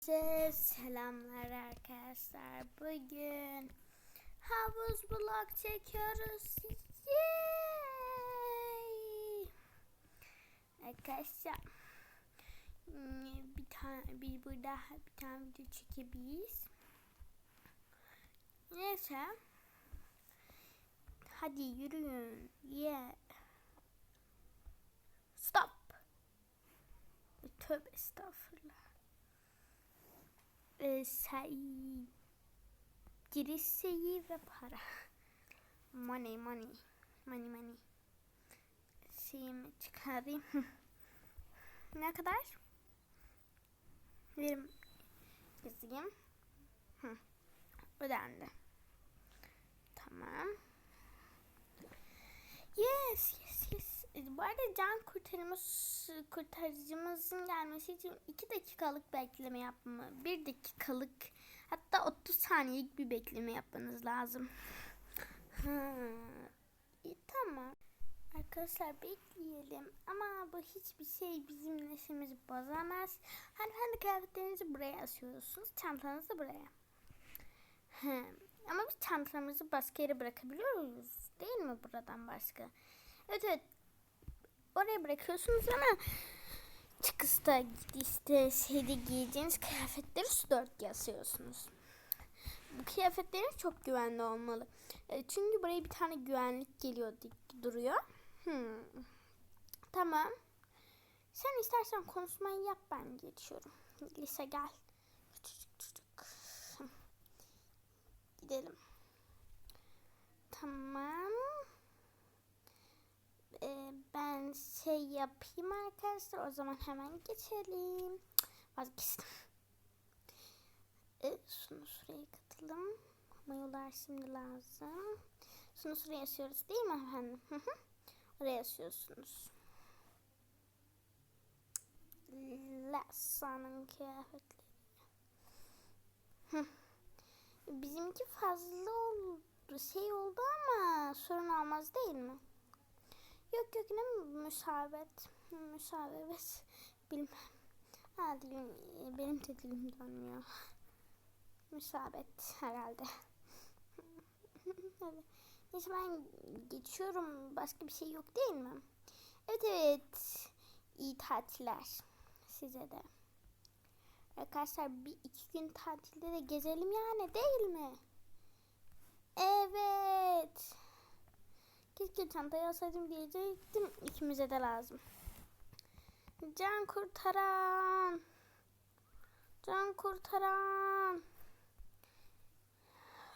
Size selamlar arkadaşlar. Bugün havuz vlog çekiyoruz. Yay! Arkadaşlar hmm, bir tane bir burada bir tane video çekebiliriz. Neyse. Hadi yürüyün. Yeah. Stop. Tövbe estağfurullah e, say giriş sayı ve para. Money, money, money, money. Şeyimi çıkarayım. ne kadar? Verim yazayım. Hı. Ödendi. Tamam. Yes, yes, yes. Bu arada can kurtarımız, kurtarıcımızın gelmesi için 2 dakikalık bekleme yapma, 1 dakikalık hatta 30 saniyelik bir bekleme yapmanız lazım. Ha, tamam. Arkadaşlar bekleyelim ama bu hiçbir şey bizim neşemizi bozamaz. Hanımefendi kıyafetlerinizi buraya asıyorsunuz, çantanızı buraya. Hı. Ama biz çantamızı başka yere bırakabiliyoruz değil mi buradan başka? Evet evet. Oraya bırakıyorsunuz ama çıkışta işte şeyde giyeceğiniz kıyafetleri su dört asıyorsunuz. Bu kıyafetleriniz çok güvenli olmalı. E, Çünkü buraya bir tane güvenlik geliyor duruyor. Hmm. Tamam. Sen istersen konuşmayı yap ben geçiyorum. Lise gel. Gidelim. Tamam. Ee, ben şey yapayım arkadaşlar. O zaman hemen geçelim. Vazgeçtim. Ee, şunu şuraya katalım. Mayolar şimdi lazım. Şunu şuraya asıyoruz değil mi efendim? Hı hı. Oraya asıyorsunuz. Lasa'nın kıyafetleri. Bizimki fazla oldu. Şey oldu ama sorun olmaz değil mi? Yok yok ne müsabet. Müsabet. Bilmem. Ha dilim, benim de dilim dönmüyor. Müsabet herhalde. Neyse ben geçiyorum. Başka bir şey yok değil mi? Evet evet. İyi tatiller. Size de. Arkadaşlar bir iki gün tatilde de gezelim yani değil mi? Evet. Keşke çantayı alsaydım diyecektim. İkimize de lazım. Can kurtaran. Can kurtaran.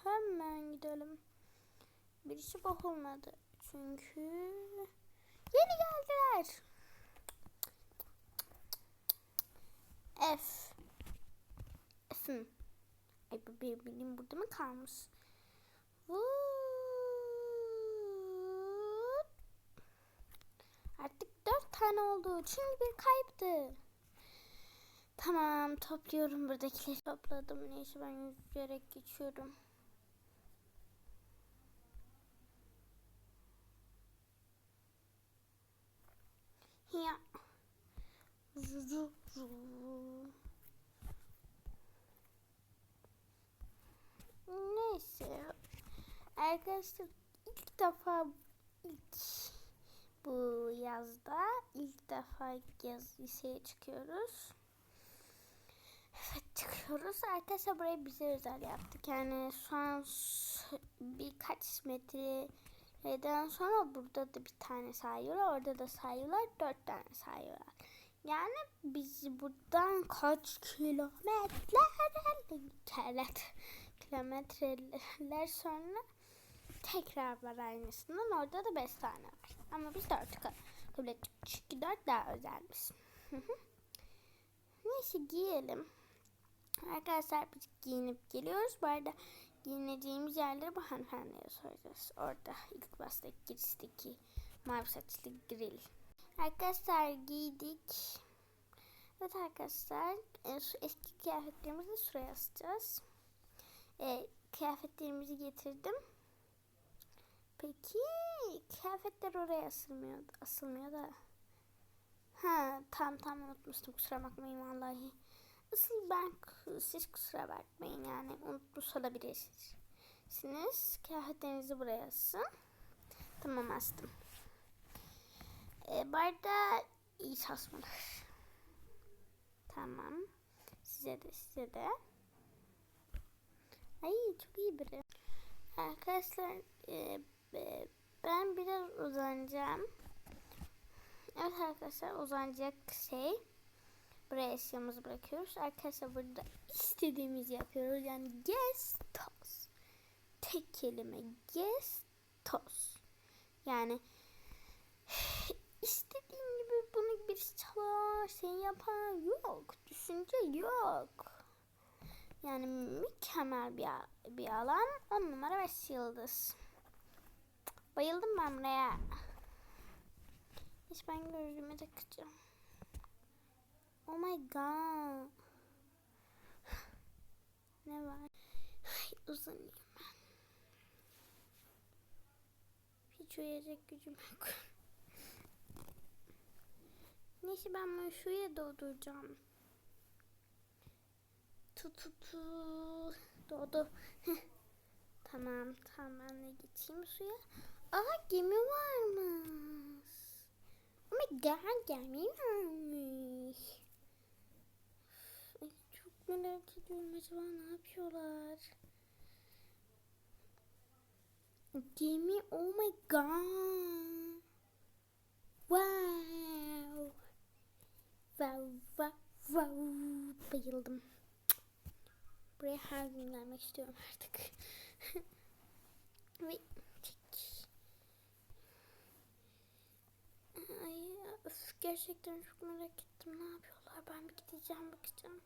Hemen gidelim. Bir işi bakılmadı. Çünkü yeni geldiler. F. F'm. Ay bu bilim burada mı kalmış? Vuuu. Artık dört tane oldu. Çünkü bir kayıptı. Tamam topluyorum buradakileri. Topladım. Neyse ben yüzerek geçiyorum. Ya. Neyse. Arkadaşlar ilk defa ilk bu yazda ilk defa yaz liseye çıkıyoruz. Evet çıkıyoruz. Arkadaşlar burayı bize özel yaptık. Yani şu an s- birkaç metreden sonra burada da bir tane sayıyorlar. Orada da sayıyorlar. Dört tane sayıyorlar. Yani biz buradan kaç kilometreler kilometre kilometreler sonra tekrar var aynısından. Orada da 5 tane var. Ama biz 4 kabul ettik. Çünkü 4 daha özelmiş. Neyse giyelim. Arkadaşlar biz giyinip geliyoruz. Bu arada giyineceğimiz yerleri bu hanımefendiye soracağız. Orada ilk baştaki girişteki mavi saçlı grill. Arkadaşlar giydik. Evet arkadaşlar e, eski kıyafetlerimizi şuraya asacağız. E, kıyafetlerimizi getirdim. Peki kıyafetler oraya asılmıyor, asılmıyor da. Ha tam tam unutmuştum kusura bakmayın vallahi. Asıl ben siz kusura bakmayın yani unutmuş olabilirsiniz. Kıyafetlerinizi buraya asın. Tamam astım. Ee, arada iyi çalışmalar. Tamam. Size de size de. Ay çok iyi biri. Arkadaşlar e, ben biraz uzanacağım. Evet arkadaşlar uzanacak şey. Buraya eşyamızı bırakıyoruz. Arkadaşlar burada istediğimizi yapıyoruz. Yani gestos. Tek kelime gestos. Yani istediğin gibi bunu bir çalar, şey yapar yok. Düşünce yok. Yani mükemmel bir, bir alan. 10 numara 5 yıldız. Bayıldım ben buraya. Hiç ben gözüme takacağım. Oh my god. Ne var? Ay, uzanayım ben. Hiç uyuyacak gücüm yok. Neyse ben bunu şuraya dolduracağım. Tu tu tu. Doğdu. tamam tamam ben de geçeyim suya. Aa gemi varmış. My god gemi varmış. Ay, çok merak ediyorum acaba ne yapıyorlar. Gemi oh my god. Wow. Wow wow wow. Bayıldım. Buraya her gün gelmek istiyorum artık. Ve çek. Ay öf, gerçekten çok merak ettim. Ne yapıyorlar? Ben bir gideceğim bakacağım.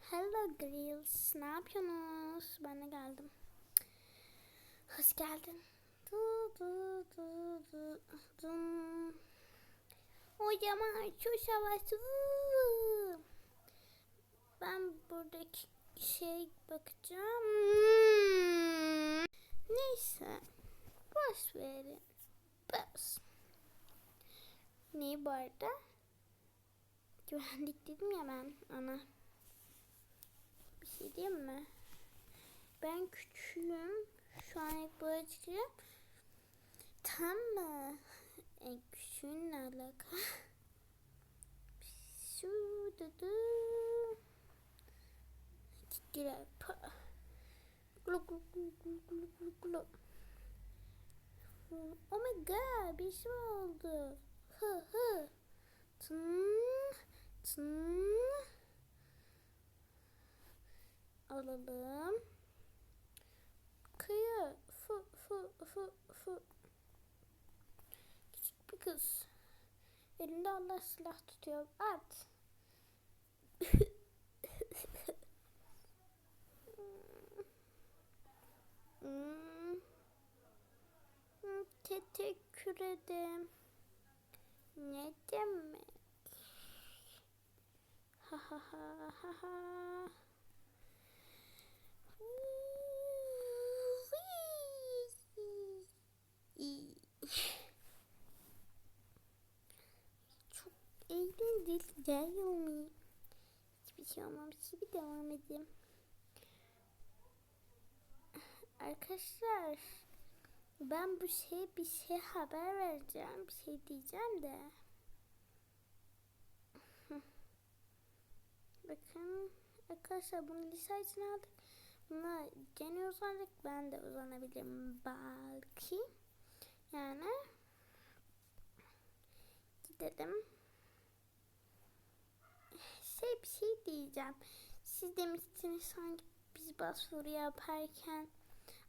Hello girls. Ne yapıyorsunuz? Ben de geldim. Hoş geldin. Du, du, du, du, dum. Hocam çok savaştı. Ben buradaki şey bakacağım. Neyse. Boş verin. Boş. Ne bu arada? Güvenlik dedim ya ben ana. Bir şey diyeyim mi? Ben küçüğüm. Şu an ilk buraya çıkacağım. Tam mı? En küçüğün ne alaka? Şu dudu. Girer. Glu glu glu glu glu glu glu. Oh my god bir şey oldu. Hı hı. Tın tın. Alalım. Kıyı. Fu fu fu fu. Küçük bir kız. Elinde Allah silah tutuyor. At. Hmm. Hmm, Teşekkür ederim. Ne demek? Ha ha ha ha ha. Çok eğlenceli değil mi? Hiçbir şey olmamış gibi devam edeyim. Arkadaşlar ben bu şey bir şey haber vereceğim. Bir şey diyeceğim de. Bakın arkadaşlar bunu lise için aldık. Buna gene uzanacak. Ben de uzanabilirim belki. Yani gidelim. Şey bir şey diyeceğim. Siz demiştiniz sanki biz başvuru yaparken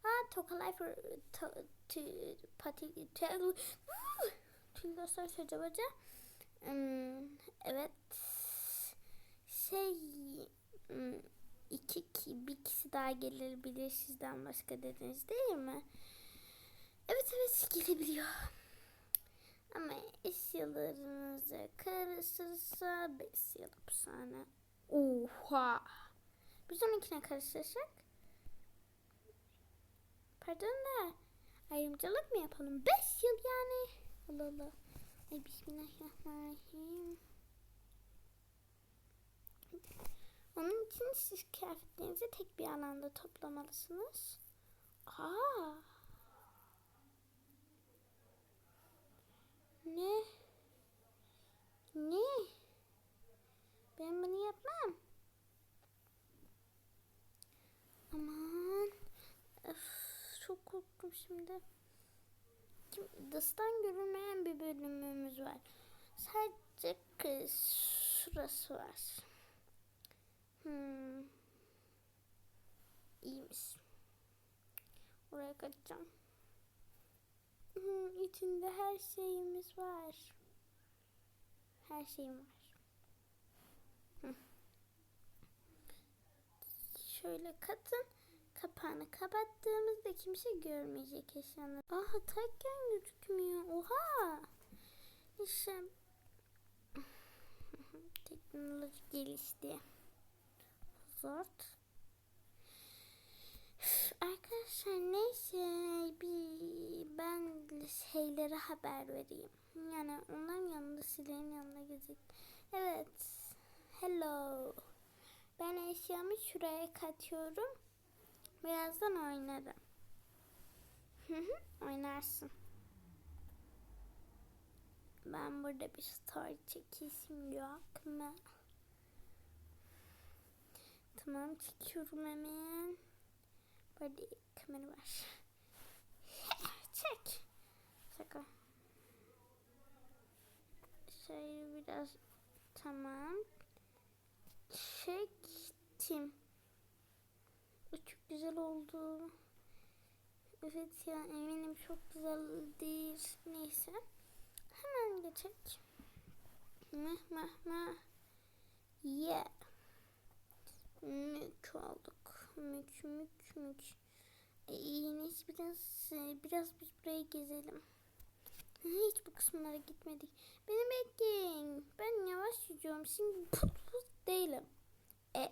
Aa, Tokalay for pati, tüm göster hoca Hmm, evet. Şey hmm, iki ki bir kişi daha gelebilir sizden başka dediniz değil mi? Evet evet gelebiliyor. Ama eşyalarınızı karıştırırsa 5 yıl hapishane. Oha. Biz onunkine karıştırsak Pardon da ayrımcılık mı yapalım? 5 yıl yani. Allah Allah. Ay bismillahirrahmanirrahim. Onun için siz kıyafetlerinizi tek bir alanda toplamalısınız. Aa. Ne? Ne? Ben bunu yapmam. Aman. Öf, çok korktum şimdi. Şimdi dıştan görünmeyen bir bölümümüz var. Sadece kız şurası var. Hmm. İyiymiş. Oraya kaçacağım. Hmm, içinde her şeyimiz var. Her şeyim var. Hı. Şöyle katın. Kapağını kapattığımızda kimse görmeyecek eşyanı. Aha takken gözükmüyor. Oha. İşte teknoloji gelişti. Zort. Arkadaşlar neyse bir ben şeylere haber vereyim. Yani onların yanında silerin yanına gidecek. Evet. Hello. Ben eşyamı şuraya katıyorum. Birazdan oynarım. Oynarsın. Ben burada bir story çekişim yok mu? Tamam çekiyorum hemen. Burada kamera var. Çek. Şaka. Şöyle biraz tamam. Çektim. Çok güzel oldu. Evet ya eminim çok güzel değil. Neyse. Hemen geçek. Meh meh meh. Yeah. Mük olduk. Mük mük mük. E, Yine biraz biraz biz burayı gezelim. Hiç bu kısımlara gitmedik. Beni bekleyin. Ben yavaş yürüyorum. Şimdi put put değilim. E.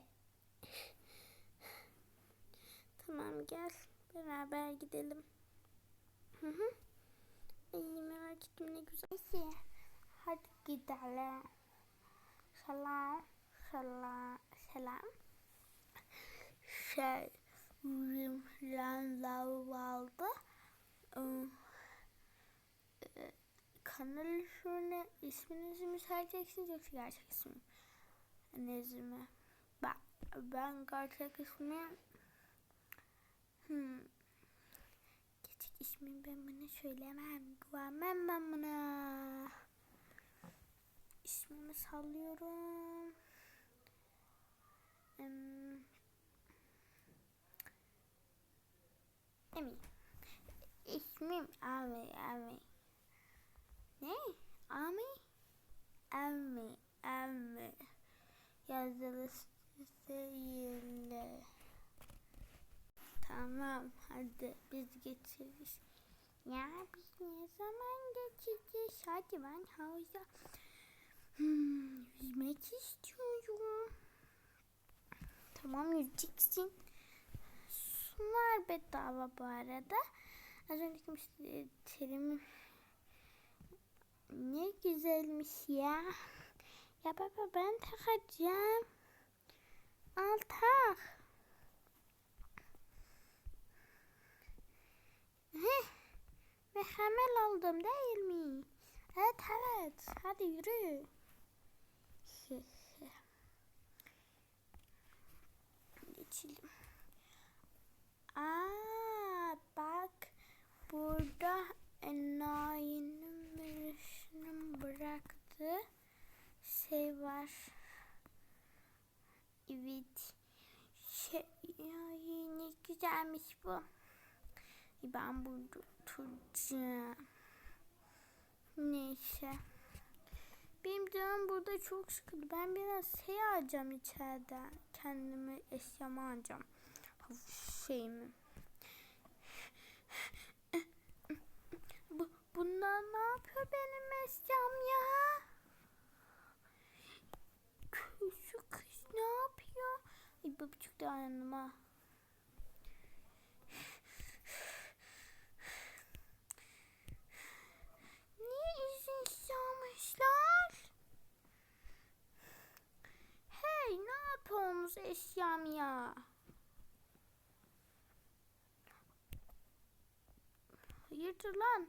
Tamam gel. Beraber gidelim. Hı hı. Ay merak ettim ne güzel. Neyse. Hadi gidelim. Selam. Selam. Selam. Şey. Rimlanlar vardı. Ee, Kanal şöyle isminizi mi söyleyeceksiniz yoksa gerçek ismi mi? Ben, ben gerçek ismi hmm. Gerçek ismi ben bunu söylemem. Güvenmem ben buna. İsmimi sallıyorum. Hmm. Emin. İsmim Ami Ami. Ne? Ami? Ami Ami. Yazılışı değil. Tamam hadi biz geçeriz. Ya biz ne zaman geçeceğiz? Hadi ben havuza hmm, yüzmek istiyorum. Tamam yüzeceksin. Sular bedava bu arada. Az önceki terim ne güzelmiş ya. Ya baba ben takacağım. Al tak. Heh. Mükemmel oldum değil mi? Evet evet. Hadi yürü. Geçelim. Aa bak burada enayinin birisinin bıraktığı şey var. Evet. Şey, ya ne güzelmiş bu. Ben burada oturacağım. Neyse. Benim canım burada çok sıkıldı. Ben biraz şey alacağım içeriden. Kendime eşyamı alacağım. Şeyimi. Bu, bunlar ne yapıyor benim eşyam ya? Şu kız ne yapıyor? Ay babacık da yanıma. Olmuş eşyam ya. Hayırdır lan?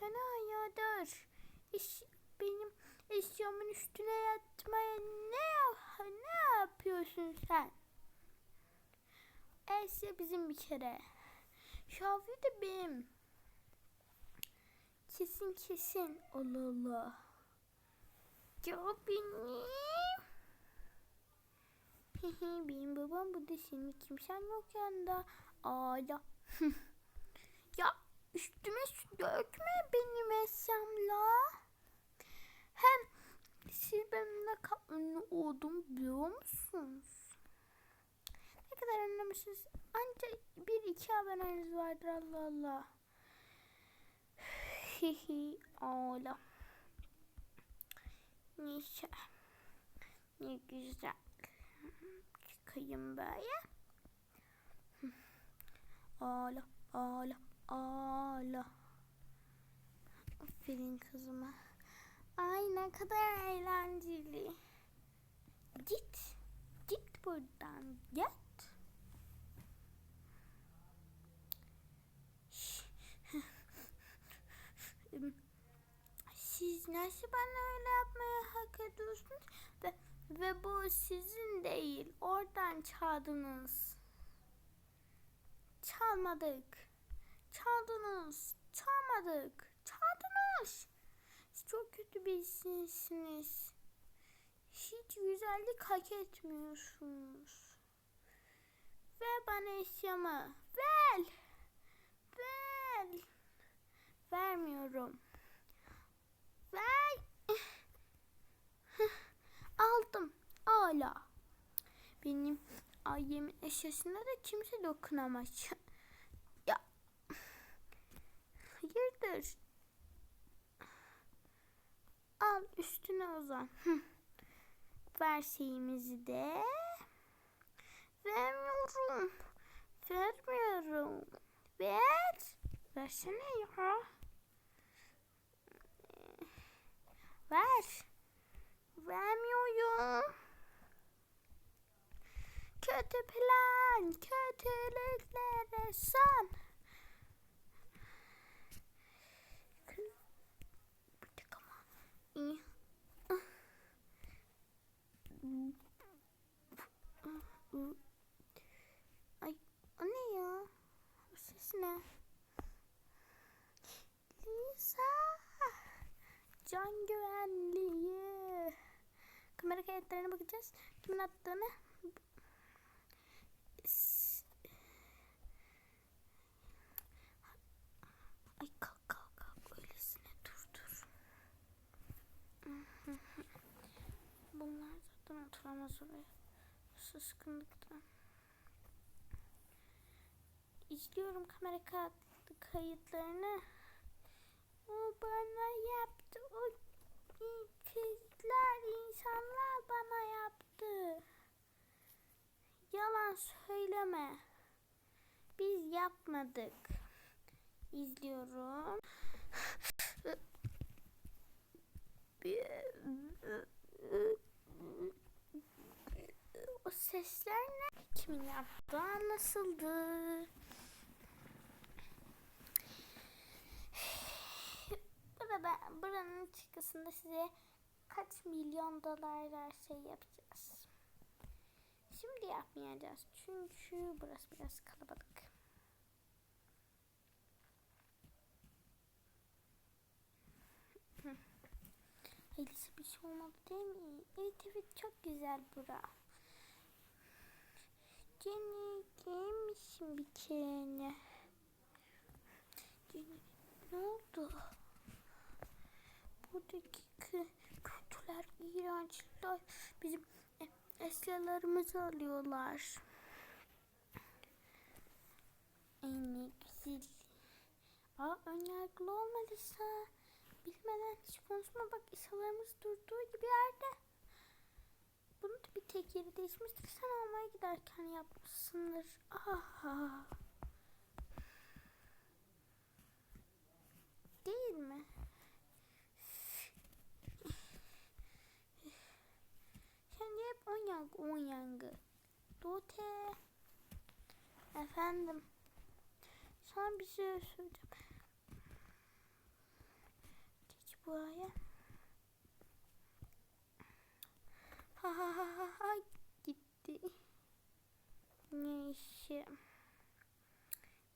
Sana dur. İş, benim eşyamın üstüne yatmaya ne, ne yapıyorsun sen? Esya bizim bir kere. Şavi de benim. Kesin kesin. Allah Allah. Ya benim. Benim babam bu da senin kimsen yok yanında. Ağla. ya üstüme su dökme benim eşyamla. Hem siz benimle kaplı oldum biliyor musunuz? Ne kadar anlamışsınız. Ancak bir iki aboneniz vardır Allah Allah. Hihi ağla. Neyse. Ne güzel. Çıkayım böyle. Ağla, ağla, ağla. Aferin kızıma. Ay ne kadar eğlenceli. Git. Git buradan. Git. Siz nasıl bana öyle yapmaya hak ediyorsunuz? Ve, bu sizin değil. Oradan çaldınız. Çalmadık. Çaldınız. Çalmadık. Çaldınız. Siz çok kötü birisiniz. Hiç güzellik hak etmiyorsunuz. Ver bana eşyamı. Ver. Ver. Vermiyorum. Ver. Aldım. Hala. Benim ailemin eşyasına da kimse dokunamaz. ya. Hayırdır? Al üstüne uzan. Ver şeyimizi de. Vermiyorum. Vermiyorum. Ver. Versene ya. Ver. Vermiyorum. Kötü plan, kötülüklere son. Ay, o ne ya? O ses ne? Lisa. Can güvenliği. Kamera kayıtlarına bakacağız. Kimin attığını. Zaten oturamaz oraya. Sıskınlıktan. İzliyorum kamera kay- kayıtlarını. O bana yaptı. O kızlar, insanlar bana yaptı. Yalan söyleme. Biz yapmadık. İzliyorum. O sesler ne? Kimin yaptığı anlaşıldı. Burada, buranın çıkısında size kaç milyon dolarlar şey yapacağız. Şimdi yapmayacağız çünkü burası biraz kalabalık. Elisa bir şey olmadı değil mi? Evet evet çok güzel bura. Jenny giymişim. Jenny ne oldu? Buradaki kötüler, iğrençler bizim e- eşyalarımızı alıyorlar. Ay ne güzel. Aa önyargılı olmalıysa. Bilmeden hiç konuşma bak eşyalarımız durduğu gibi yerde. Bunu da bir tek yeri değişmiştir. Sen almaya giderken yapmışsındır. Aha. Değil mi? Sen on yangı on yangı. Dote. Efendim. Sana bir şey söyleyeceğim. Geç buraya. Ha ha ha ha ha gitti. Neyse.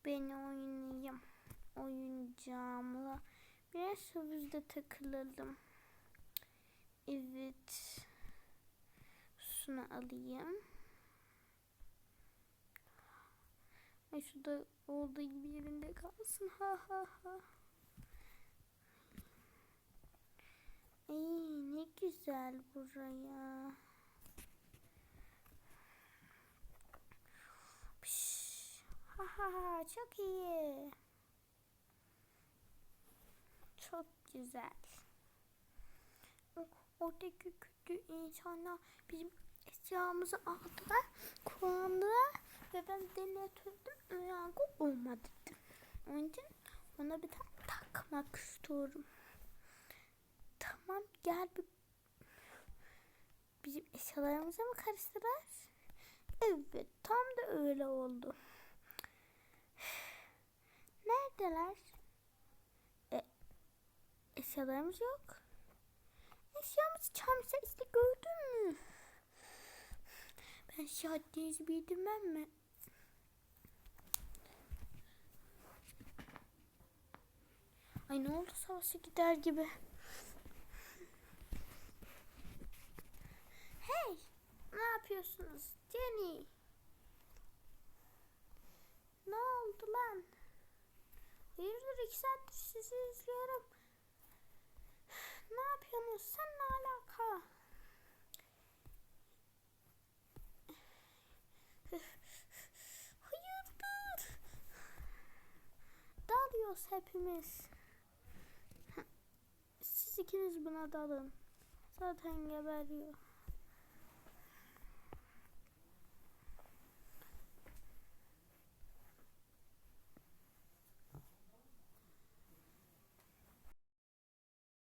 Ben oynayayım. Oyuncağımla. Biraz havuzda takılalım. Evet. Şunu alayım. Ay şurada olduğu gibi yerinde kalsın. Ha ha ha. Ay ne güzel buraya. Piş. Ha ha çok iyi. Çok güzel. Oradaki kötü insanlar bizim eşyamızı aldılar, kullandılar ve ben denetledim, yankı olmadı. Onun için ona bir tane takmak istiyorum. Tamam gel bir bizim eşyalarımızı mı karıştırar? Evet tam da öyle oldu. Neredeler? E, eşyalarımız yok. Eşyamızı çalmışlar işte gördün mü? Ben şahdinizi bildirmem mi? Ay ne oldu savaşa gider gibi. Hey! Ne yapıyorsunuz? Jenny! Ne oldu lan? Hayırdır iki saattir sizi izliyorum. Ne yapıyorsunuz? Sen ne alaka? Hayırdır? Dalıyoruz hepimiz. Siz ikiniz buna dalın. Zaten geberiyor.